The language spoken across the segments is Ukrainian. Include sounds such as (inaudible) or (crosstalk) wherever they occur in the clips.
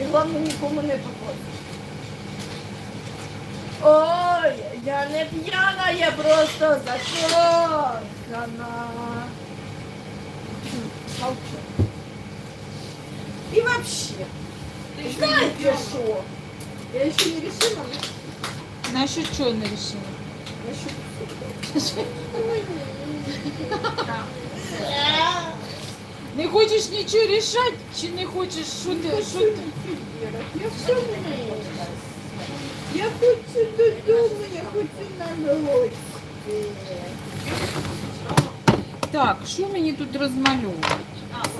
І головне нікому не показуй. Ой, я не п'яна, я просто закохана. Молчу. И вообще, знаете что? Я еще не решила Насчет чого не рішила? насчет Не хочеш нічого рішати, чи не хочеш, що ти, що ти? Я все можу. Я хочу додому, я хочу на гості. Так, що мені тут розмальовувати?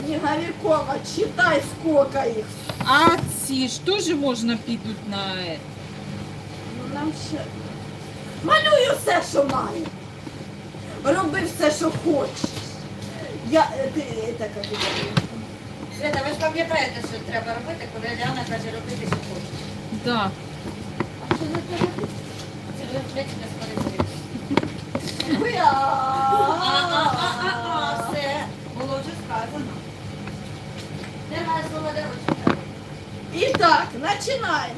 Снеговикова, читай, сколько их. А ці ж теж можна підуть на е. Ну нам ще. Малюю все, що маю. Роби все, що хочеш. Я, е, ти, так, як я. Свята, ви ж пам'ятаєте, що треба робити, коли Ляна каже робити, що хоче. Да. А що не треба? Це вже вчиться скорити. Ви, А-а-а-а-а, все, було вже сказано. Де моє слово доручення? Итак, начинаем.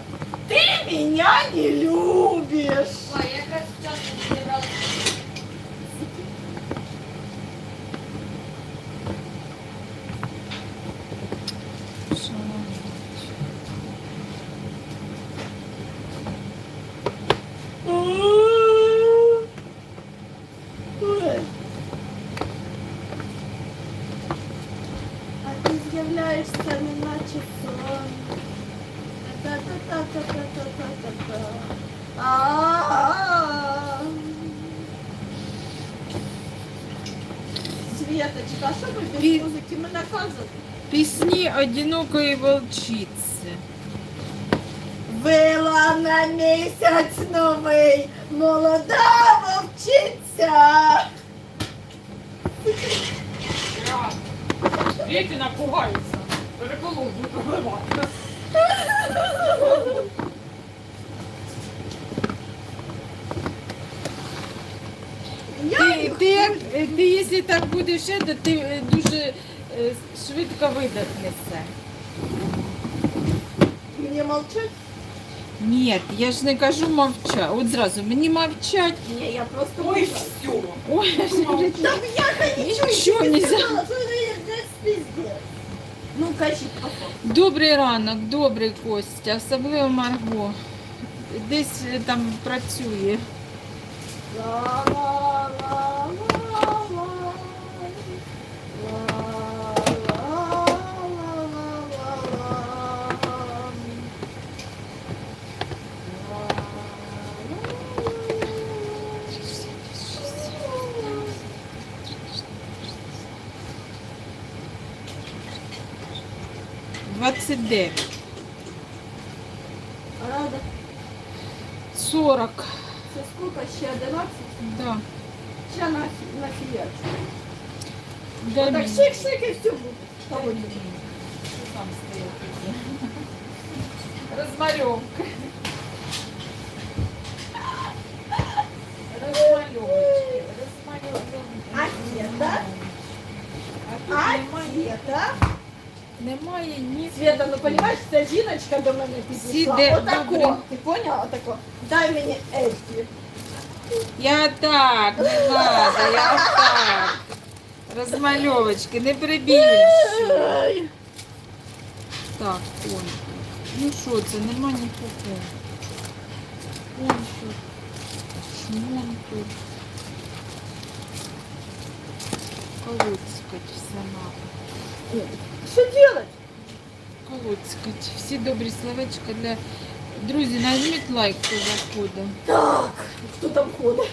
Ты меня не любишь. Ой, я якраз вчасно зібрала. Що? Ой. А ти з'являєшся не наче сон. Та-та-та-та-та-та-та-та. А-а-а. Светочка, а що ви без Пі- музики ми наказуємо? Пісні одинокої волчиці. Вила на місяць новий, молода вовчиця. Діти напугаються. Переколоду пробивати. Я Ти, ти, як, ти, якщо так будеш, ще, то ти е, дуже Е, швидко видохнеться. Мені молчать? Ні, я ж не кажу мовчать. От зразу мені мовчать. Ні, я просто Ой, все. Ой, Так я нічого що ви Ну, кажіть, Добрий ранок, добрий Костя, особливо Марго. Десь е, там працює. Ла-ла. 39. 40. Це сколько? Ще 11? Да. Ще на, на фіячку. Так шик-шик і все буде. Там стоял. Размалевка. Размалевочки. Размалевка. А где-то? А где-то? Немає, ні Света, ну понимаешь, ця жіночка до мене підійшла. Сіде, Отако. Ти поняла? Отако. Дай мені Ельфі. Я так, не надо, я так. Розмальовочки, не прибільшуй. Ай. Так, он. Ну що це, нема нікого. Он тут. Шмон тут. Колоцькать все надо. Що делать? Колоцькать. Всі добрі словечка для... Друзі, нажміть лайк, хто заходить. Так, хто там ходить?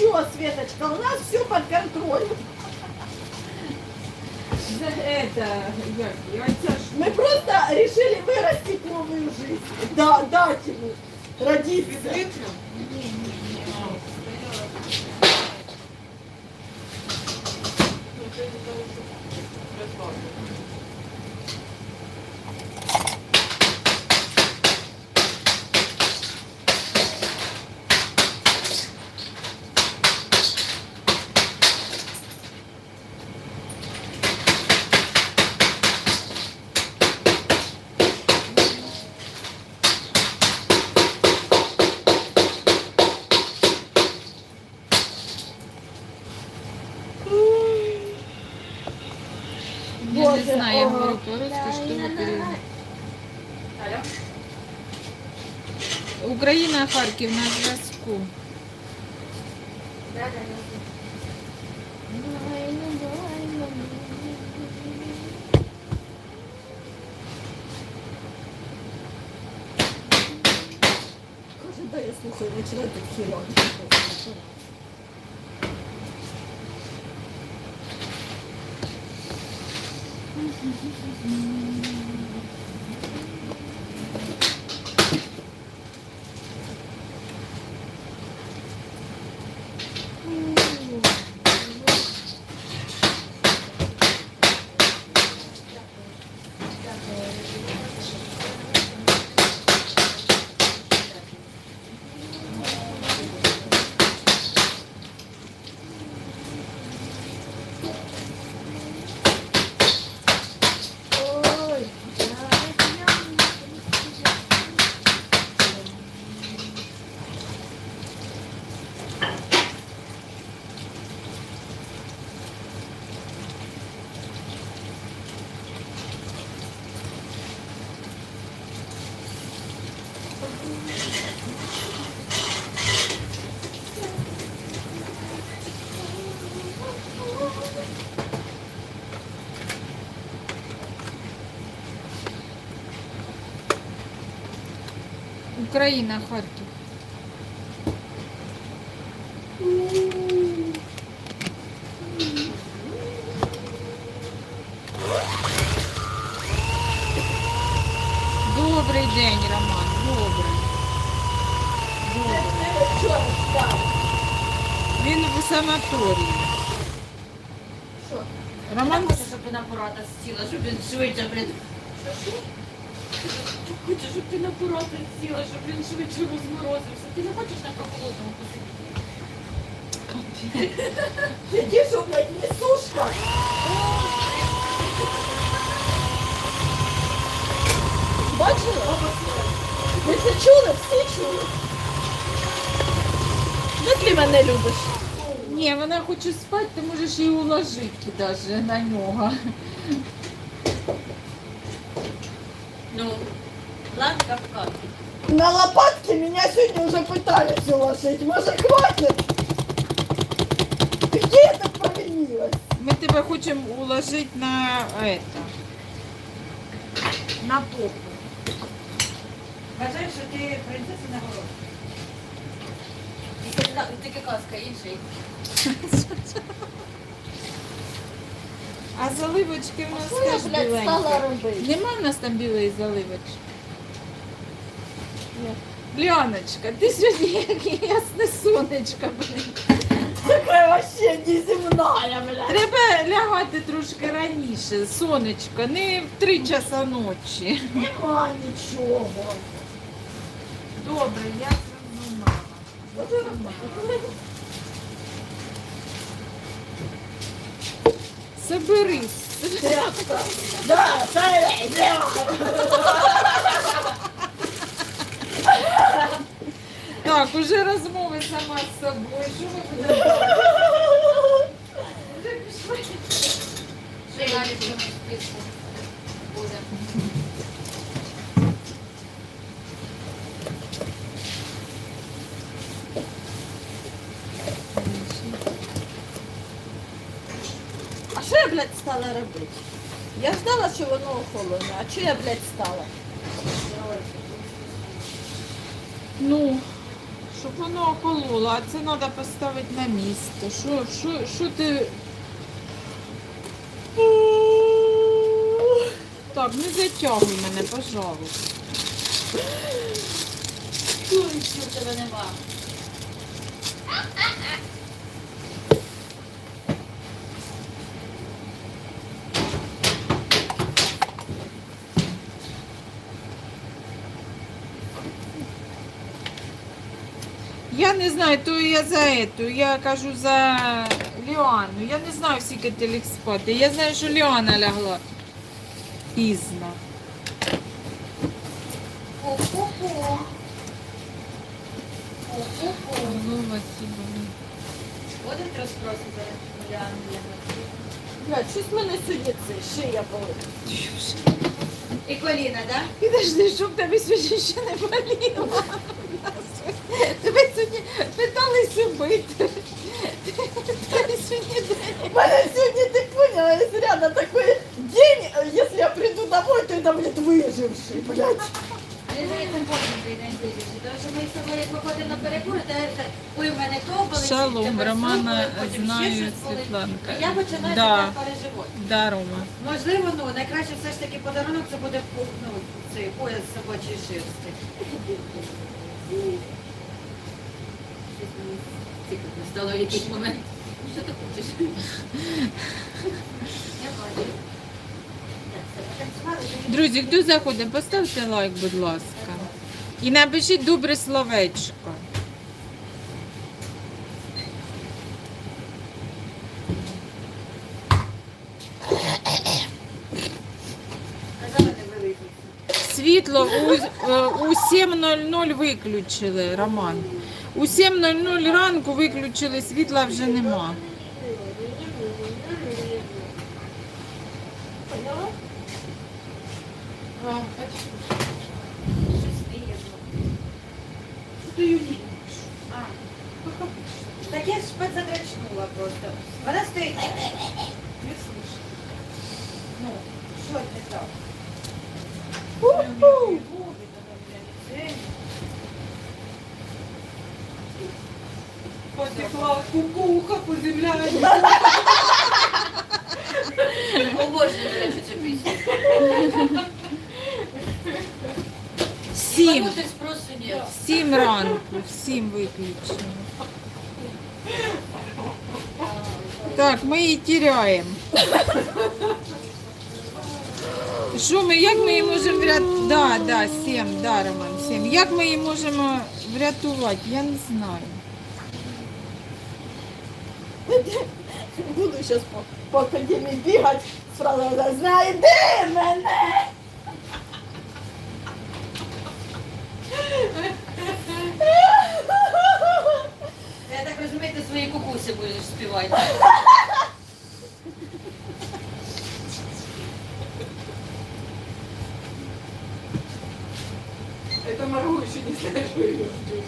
Ничего, Светочка, у нас все под контролем. Это, Мы просто решили вырастить новую жизнь. Да, дать ему. Родиться. Відвикну? Я не знаю, я говорю по-русски, что вы перевели. Алло? Україна, Харків на зв'язку. Да, да, да. Да, я слухаю, починаю так хіро. Mm-hmm. Україна, Харків. Добрий день, Роман. Добрий. Добрий. Що там? Він в санаторії. Що? Роман Хочу, щоб він апарата сіла, щоб він швидше, блін. Хочу, щоб ти на апарата сіла, щоб він швидше розморозився. Ти не хочеш на прохолодному посидіти? Сиди, що, блядь, несушка. Бачила? Ви це чули? Всі чули? Ну ти мене любиш. Ні, вона хоче спати, ти можеш її уложити навіть на нього. Ну, ладно, Кавказ. На лопатки меня сегодня уже пытались уложить. Может, хватит? Где это провинилось? Ми тебе хочемо уложити на это. На попу. Вважаєш, що ти принцеса на город? Тільки казка інший. А заливочки в нас теж біленькі. Нема в нас там білої заливочки? Ляночка, ти сьогодні як ясне сонечко, блин. Такая вообще неземная, блядь. Треба лягати трошки раніше, сонечко, не в три часа ночі. Нема ничего. Добре, я зрозуміла. Соберись. Так, уже розмови сама з собою. Що ми будемо? Вже пішли. Вже навіть не буде. А що я, блядь, стала робити? Я ждала, що воно охолоне. А що я, блядь, стала? Ну, щоб воно охололо, а це треба поставити на місце. Що, що, що ти. Так, не затягуй мене, пожалуйста. Совісті у тебе нема. Не знаю, то я за эту, я кажу за Ліану. Я не знаю, скільки ти ліг спати. Я знаю, що Ліана лягла пізно. О-хо-хо. О-хо-хо. Голова сіла. Ходить розпроси зараз. Блядь, щось в мене сьогодні це шия болить. І коліна, так? Підожди, щоб тебе сьогодні ще не боліло. Тебе (laughs) питалися бити. Мене сьогодні, ти поняла, если рядом такой день, если я приду домой, то это, блядь, выживший, блядь. Шалом, Романа знаю. Світланка. Я починаю Да. да. переживати. Да, Рома. Можливо, ну, найкраще все ж таки подарунок це буде ну, цей пояс собачої шерсти. Стало якийсь момент. Що ти хочеш? Друзі, хто заходить, поставте лайк, будь ласка. І напишіть добре словечко. Світло у, е, у 7.00 виключили, Роман. У 7.00 ранку виключили, світла вже нема. Поняла? Щось виїзно. Что ты ее не А. Так я ж подзадрачнула просто. Вона стоїть. Не слышу. Ну, що не так? Уху! Потекла кукуха по земляні. Обожнюю, до речі, цю пісню. Сім. Мабуть, спросу нет. Сім ранку, сім виключили. Так, ми її тіряємо. Що ми, як ми її можемо врятувати? Да, да, сім, да, Роман, сім. Як ми її можемо врятувати? Я не знаю. Буду сейчас по, по академии бегать, сразу она знает, де мене. Я так розумію, ти свої кукуси будеш співати. Это Марго еще не знает, что ее ждет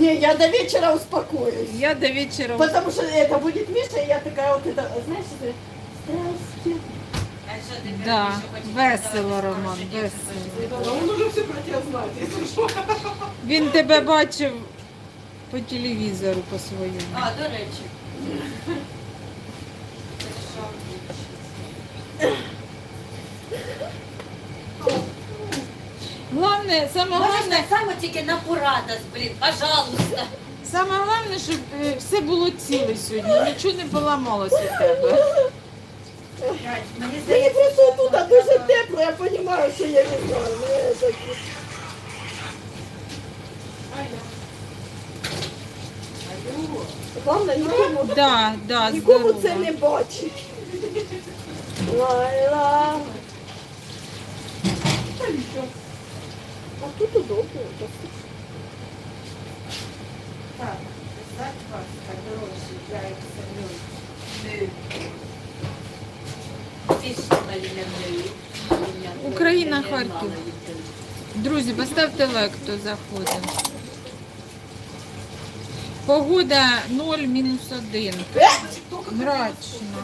Не, я до вечера успокоюсь. Я до вечора. Потому что это будет Миша, и я такая вот это, знаешь, это, здрасте. А що ти Да, перше хочеш весело, сказати? Роман, Хороше весело. вечером. Он уже все про тебя знает, если что. Він тебе бачив по телевізору по своєму. А, до речі. (laughs) Це Головне, саме Можеш головне, так само тільки на Пуратас, блін, пожалуйста. саме головне, щоб е, все було ціле сьогодні, нічого не поламалося у тебе. Мені Мені здається, просто тут дуже тепло, я понимаю, що я не знаю. ну, так- Главное, нікому, Да, да, нікому здорово. це не бачить. Лайла. А тут удобно. Так, писати вас, так дорожче, я їх самлю. Україна, Харків. Друзі, поставте лайк, хто заходить. Погода 0, мінус 1. Мрачно.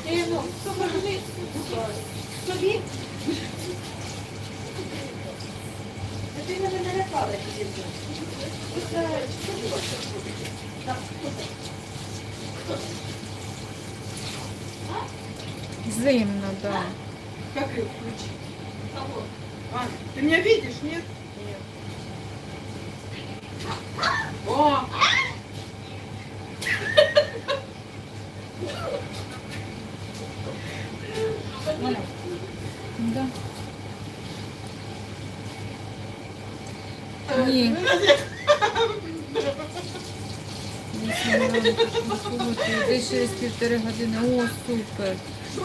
Тобі? Зимно, да. Как ее включить? А, ты меня видишь, нет? Нет. О! Десь через півтори години. О, супер.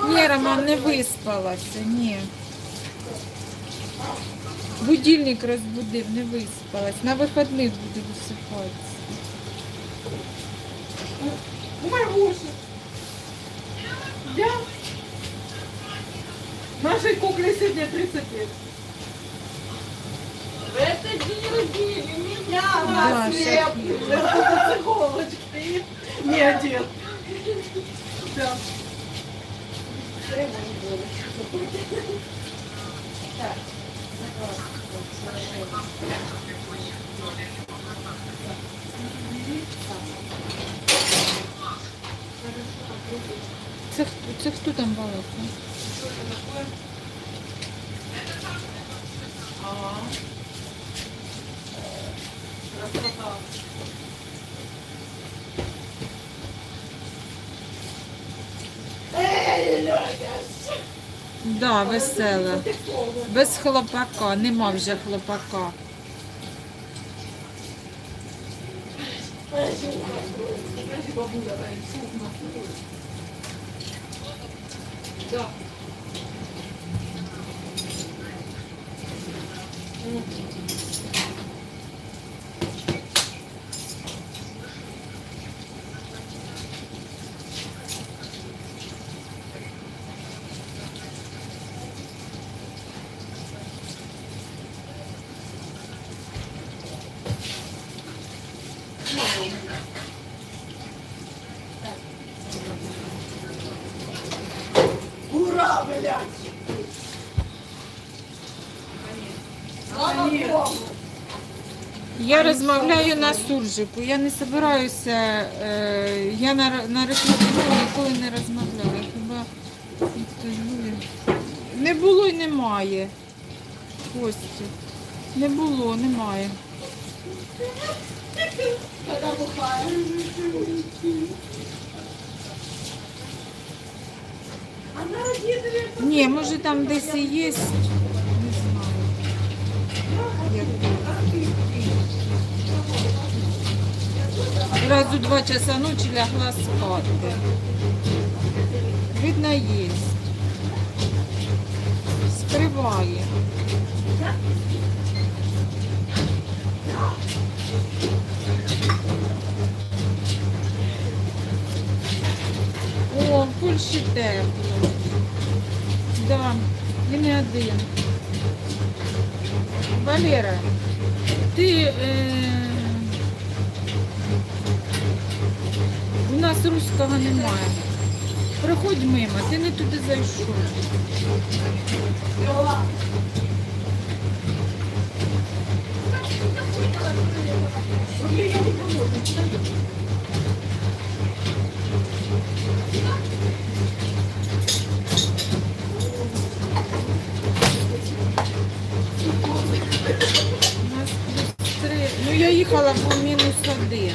Ні, Роман, не виспалася, ні. Будильник розбудив, не виспалась. На вихідних буду висипатися. Маргуша. Я? Нашей кукле сегодня 30 лет. Это деньги не для вас, нет. Иголочки. Нет, нет. Да. Так. Це, це хто там балакав? Що це таке? Ага. Да, весела. Без хлопака, нема вже хлопака. Да, и суп на вкус. Да. М. Ура, блядь! Слава Ні. Богу! Я розмовляю на суржику. Я не збираюся, е, я на, на рекламу ніколи не розмовляю. Хіба інтерв'ю. не було і немає. Костю. Не було, немає. Ні, може там десь і є. Не знаю. Раз два часа ночі лягла спати. Видно, є. Скриває. О, в Польщі тепло. Да, і не один. Валера, ти е... у нас руського немає. Проходь мимо, ти не туди зайшов. У нас три. Ну я їхала по мінус один.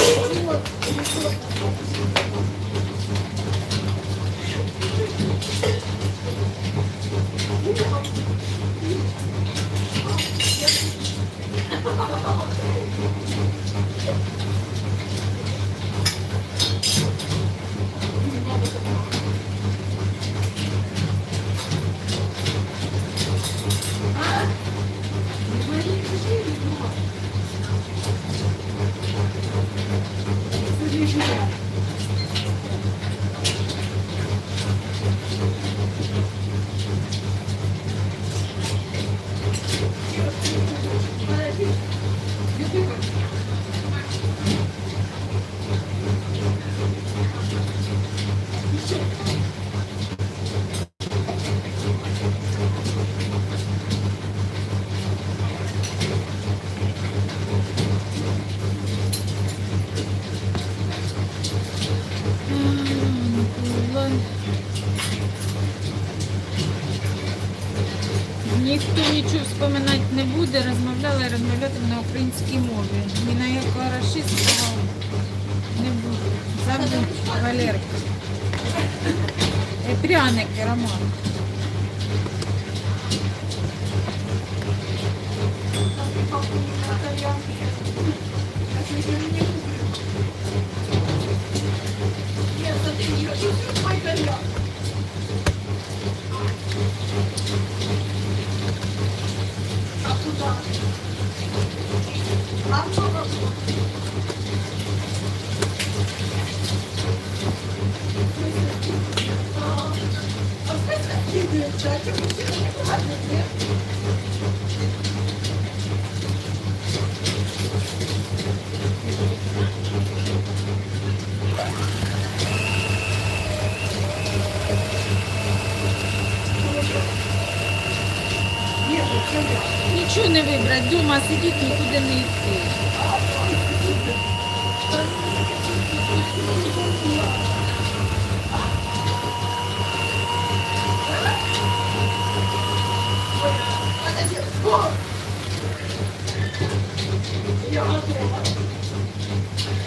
вспоминати розмовляли і розмовлятиме на українській мові. Ні на якого рашистського не буде. Завжди Валерка. Е, Пряники, Роман. Нет, смотри, не хочу всю мой кальян. А куда? А что такое? А а в смысле кидают? А что мужчина не платит, нет? Нет, зачем я? Нічого не вибрати, вдома сидіти, нікуди не йти.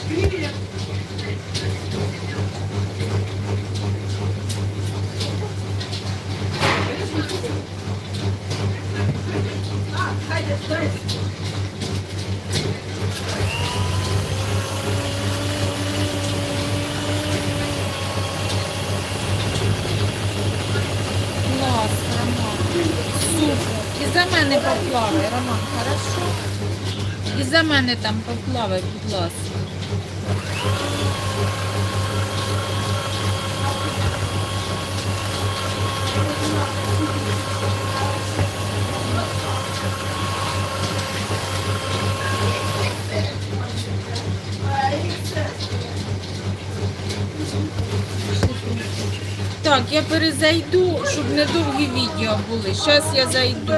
Привет. Клас, Роман. Супер. І за мене поплавай, Роман, хорошо? І за мене там поплавай, будь ласка. Так, я перезайду, щоб недовгі відео були. Зараз я зайду.